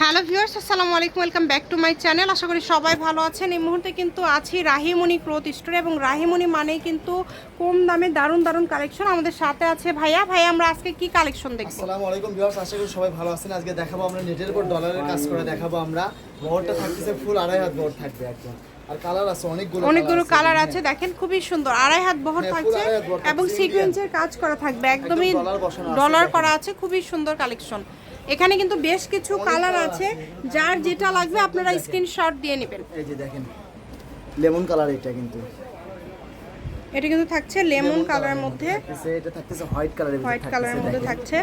Hello viewers আসসালামু আলাইকুম welcome back to my channel. আশা করি সবাই ভালো আছেন। এই মুহূর্তে কিন্তু আছি রাহিমণি ক্লোথ স্টোরে এবং রাহিমণি মানেই কিন্তু কম দামে দারুণ দারুণ কালেকশন আমাদের সাথে আছে ভাইয়া। ভাইয়া আমরা আজকে কি কালেকশন দেখব? আসসালামু আলাইকুম ভিউয়ার্স আশা করি সবাই ভালো আছেন। আজকে দেখাবো আমরা নেটের উপর ডলারের কাজ করে দেখাবো আমরা। বহরটা থাকতেছে ফুল আড়াই হাত বহর থাকবে একদম। আর কালার আছে অনেকগুলো অনেকগুলো কালার আছে দেখেন খুবই সুন্দর। আড়াই হাত বহর হ্যাঁ, থাকছে থাকছে, এবং। সিকোয়েন্সের কাজ করা থাকবে। একদমই ডলার করা আছে খুবই সুন্দর কালেকশন। এখানে কিন্তু বেশ কিছু কালার আছে যার যেটা লাগবে আপনারা স্ক্রিনশট দিয়ে নেবেন। এই যে দেখেন লেমন কালার এটা কিন্তু। এটা কিন্তু থাকছে লেমন কালারের মধ্যে। এটা থাকতেছে হোয়াইট কালারের হোয়াইট কালারের মধ্যে থাকছে।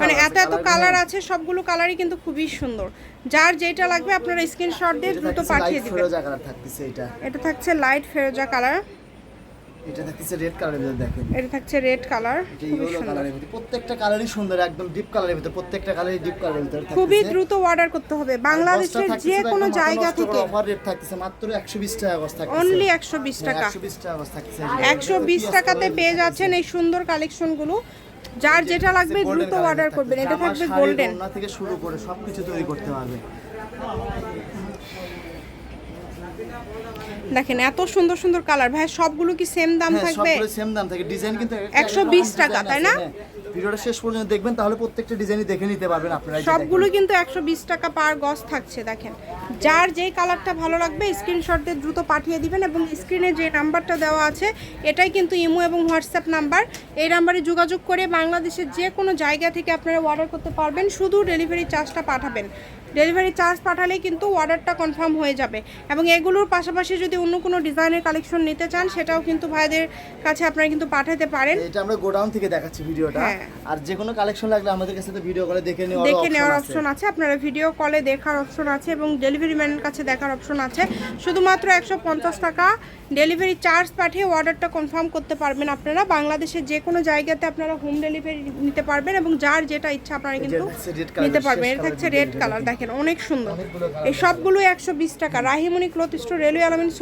মানে এত এত কালার আছে সবগুলো কালারই কিন্তু খুবই সুন্দর। যার যেটা লাগবে আপনারা স্ক্রিনশট দিয়ে দ্রুত পাঠিয়ে দিবেন। এটা। থাকছে লাইট ফেরোজা কালার এটা থাকতেছে রেড কালারের ভিতর দেখেন। এটা থাকছে রেড কালার এটা ইয়েলো সুন্দর। কালারের ভিতর প্রত্যেকটা কালারই সুন্দর একদম ডিপ কালারের ভিতর প্রত্যেকটা কালারই ডিপ কালারের ভিতর খুবই দ্রুত অর্ডার করতে হবে। বাংলাদেশের যে কোনো জায়গা থেকে। অফার রেট মাত্র 120 টাকা থাকতেছে। অনলি একশো বিশ টাকা। 120 টাকা গজ থাকতেছে। একশো বিশ টাকাতে পেয়ে যাচ্ছেন এই সুন্দর কালেকশনগুলো যার যেটা লাগবে দ্রুত অর্ডার করবেন। এটা থাকবে গোল্ডেন থেকে শুরু করে সবকিছু তৈরি করতে পারবে। দেখেন এত সুন্দর সুন্দর কালার। ভাই সবগুলো কি সেম দাম হ্যাঁ থাকবে? সবগুলো সেম দাম থাকে। ডিজাইন কিন্তু 120 টাকা, তাই না? হ্যাঁ। ভিডিওটা শেষ পর্যন্ত দেখবেন তাহলে প্রত্যেকটা ডিজাইনই দেখে নিতে পারবেন আপনারা সবগুলো কিন্তু একশো বিশ টাকা পার গজ থাকছে দেখেন। যার যেই কালারটা ভালো লাগবে স্ক্রিনশট দিয়ে দ্রুত পাঠিয়ে দিবেন এবং স্ক্রিনে যে নাম্বারটা দেওয়া আছে এটাই কিন্তু ইমো এবং হোয়াটসঅ্যাপ নাম্বার। এই নাম্বারে যোগাযোগ করে বাংলাদেশের যে কোনো জায়গা থেকে আপনারা অর্ডার করতে পারবেন শুধু ডেলিভারি চার্জটা পাঠাবেন। ডেলিভারি চার্জ পাঠালেই কিন্তু অর্ডারটা কনফার্ম হয়ে যাবে এবং এগুলোর পাশাপাশি যদি অন্য কোনো ডিজাইনের কালেকশন নিতে চান সেটাও কিন্তু ভাইদের কাছে আপনারা কিন্তু পাঠাতে পারেন। এটা আমরা গোডাউন থেকে দেখাচ্ছি ভিডিওটা। হ্যাঁ। আর যে কোনো কালেকশন লাগলে আমাদের কাছে তো ভিডিও করে দেখে নেওয়ার দেখে নেওয়ার অপশন আছে আপনারা ভিডিও কলে দেখার অপশন আছে এবং ডেলিভারি ম্যানের কাছে দেখার অপশন আছে। শুধুমাত্র একশো পঞ্চাশ টাকা ডেলিভারি চার্জ পাঠিয়ে অর্ডারটা কনফার্ম করতে পারবেন আপনারা। বাংলাদেশের যে কোনো জায়গাতে আপনারা হোম ডেলিভারি নিতে পারবেন এবং যার যেটা ইচ্ছা আপনারা কিন্তু নিতে পারবেন। এটা থাকছে রেড কালার দেখেন। অনেক সুন্দর। এই সবগুলো একশো বিশ টাকা। Rahimoni cloth store railway Alamin